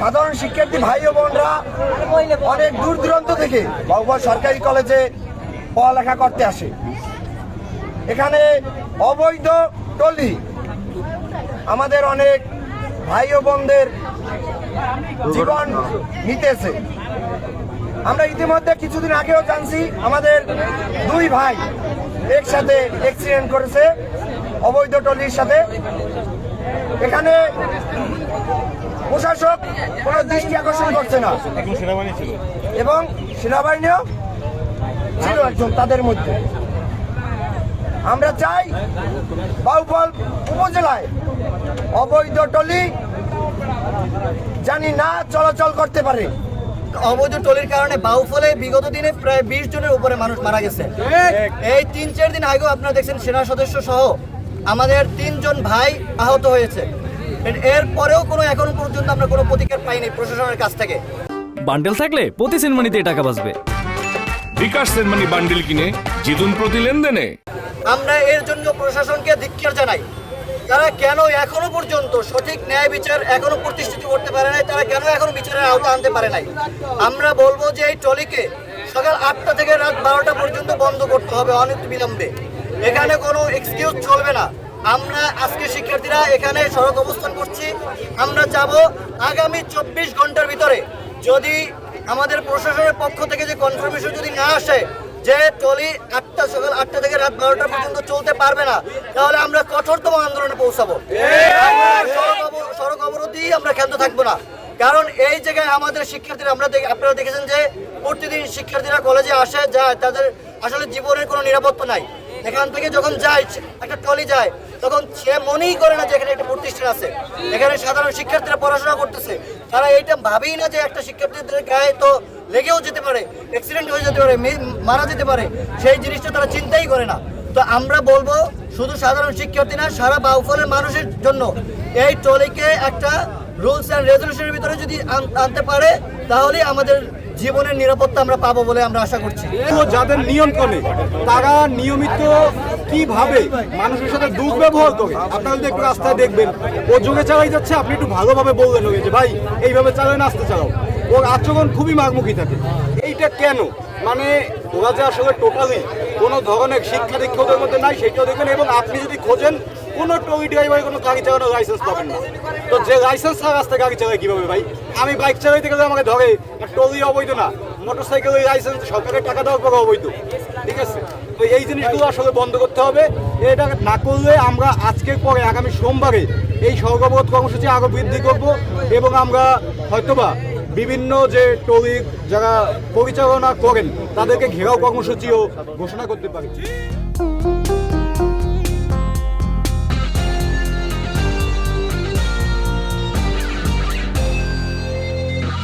সাধারণ শিক্ষার্থী ভাই ও বোনরা অনেক দূর দূরান্ত থেকে বাবুবা সরকারি কলেজে পড়ালেখা করতে আসে। এখানে অবৈধ টলি আমাদের অনেক ভাই ও বোনদের জীবন নিতেছে। আমরা ইতিমধ্যে কিছুদিন আগেও জানছি, আমাদের দুই ভাই একসাথে অ্যাক্সিডেন্ট করেছে অবৈধ টলির সাথে। এখানে প্রশাসক কোনো দৃষ্টি আকর্ষণ করছে না। সেনাবাহিনী ছিল। এবং সেনাবাহিনীও ছিল একজন তাদের মধ্যে। আমরা চাই বাউফল উপজেলায় অবৈধ টলি জানি না চলাচল করতে পারে। অবৈধ টলির কারণে বাউফলে বিগত দিনে প্রায় বিশ জনের উপরে মানুষ মারা গেছে। এই তিন চার দিন আগেও আপনারা দেখছেন সেনা সদস্য সহ আমাদের তিনজন ভাই আহত হয়েছে। এর- এরপরেও কোনো এখনও পর্যন্ত আমরা কোনো প্রতিকার পাইনি প্রশাসনের কাছ থেকে। বান্ডেল থাকলে প্রতি সেনমানিতে টাকা বাঁচবে। বিকাশ সেনমানি বান্ডিল কিনে জিতুন প্রতি লেনদেনে। আমরা এর জন্য প্রশাসনকে ধিক্ষার জানাই। তারা কেন এখনও পর্যন্ত সঠিক ন্যায় বিচার এখনও প্রতিষ্ঠিত করতে পারে নাই? তারা কেন এখনও বিচারের আওতা আনতে পারে নাই? আমরা বলব যে এই ট্রলিকে সকাল আটটা থেকে রাত বারোটা পর্যন্ত বন্ধ করতে হবে অনেক বিলম্বে। এখানে কোনো এক্সকিউজ চলবে না। আমরা আজকে শিক্ষার্থীরা এখানে সড়ক অবস্থান করছি। আমরা যাব আগামী চব্বিশ ঘণ্টার ভিতরে। যদি আমাদের প্রশাসনের পক্ষ থেকে যে কনফার্মেশন যদি না আসে যে টলি আটটা সকাল আটটা থেকে রাত বারোটা পর্যন্ত চলতে পারবে না, তাহলে আমরা কঠোরতম আন্দোলনে পৌঁছাবো। সড়ক অব- সড়ক অবরোধই আমরা ক্ষান্ত থাকব না। কারণ এই জায়গায় আমাদের শিক্ষার্থীরা, আমরা আপনারা দেখেছেন যে প্রতিদিন শিক্ষার্থীরা কলেজে আসে, যায়, তাদের আসলে জীবনের কোনো নিরাপত্তা নাই। এখান থেকে যখন যায়, একটা টলি যায়, তখন সে মনেই করে না যে এখানে একটা প্রতিষ্ঠান আছে। এখানে সাধারণ শিক্ষার্থীরা পড়াশোনা করতেছে। তারা এইটা ভাবেই না যে একটা শিক্ষার্থীদের গায়ে তো লেগেও যেতে পারে অ্যাক্সিডেন্ট হয়ে যেতে পারে মারা যেতে পারে, সেই জিনিসটা তারা চিন্তাই করে না। তো আমরা বলব, শুধু সাধারণ শিক্ষার্থী না, সারা বাউফলের মানুষের জন্য এই টলিকে একটা রুলস অ্যান্ড রেজলিউশনের ভিতরে যদি আনতে পারে তাহলে আমাদের জীবনের নিরাপত্তা আমরা পাবো বলে আমরা আশা করছি। যাদের নিয়ন্ত্রণে? তারা নিয়মিত কীভাবে মানুষের সাথে দুর্ব্যবহার করে? আপনারা যদি একটু রাস্তায় দেখবেন, ও যোগে চালাই যাচ্ছে, আপনি একটু ভালোভাবে বললেন ওকে যে, ভাই, এইভাবে চালায় না আসতে চালাও। ওর আচরণ খুবই মারমুখী থাকে। এইটা কেন? মানে ওরা যে আসলে টোটালি কোনো ধরনের শিক্ষা দীক্ষা ওদের মধ্যে নাই, সেটাও দেখবেন এবং আপনি যদি খোঁজেন, কোনো ট্রলি ড্রাইভার কোনো গাড়ি চালানোর লাইসেন্স পাবেন না। তো যে লাইসেন্স ছাড়া রাস্তায় গাড়ি চালায় কীভাবে ভাই? আমি বাইক চালাইতে গেলে আমাকে ধরে ট্রলি অবৈধ না। মোটর সাইকেলের লাইসেন্স সরকারের টাকা দেওয়ার পরে অবৈধ। ঠিক আছে? তো এই জিনিসগুলো আসলে বন্ধ করতে হবে। এটা না করলে আমরা আজকের পরে, আগামী সোমবারে এই সর্ববৃহৎ কর্মসূচি আরও বৃদ্ধি করব, এবং আমরা হয়তোবা বিভিন্ন যে টলিক যারা পরিচালনা করেন তাদেরকে ঘেরাও কর্মসূচিও ঘোষণা করতে পারি।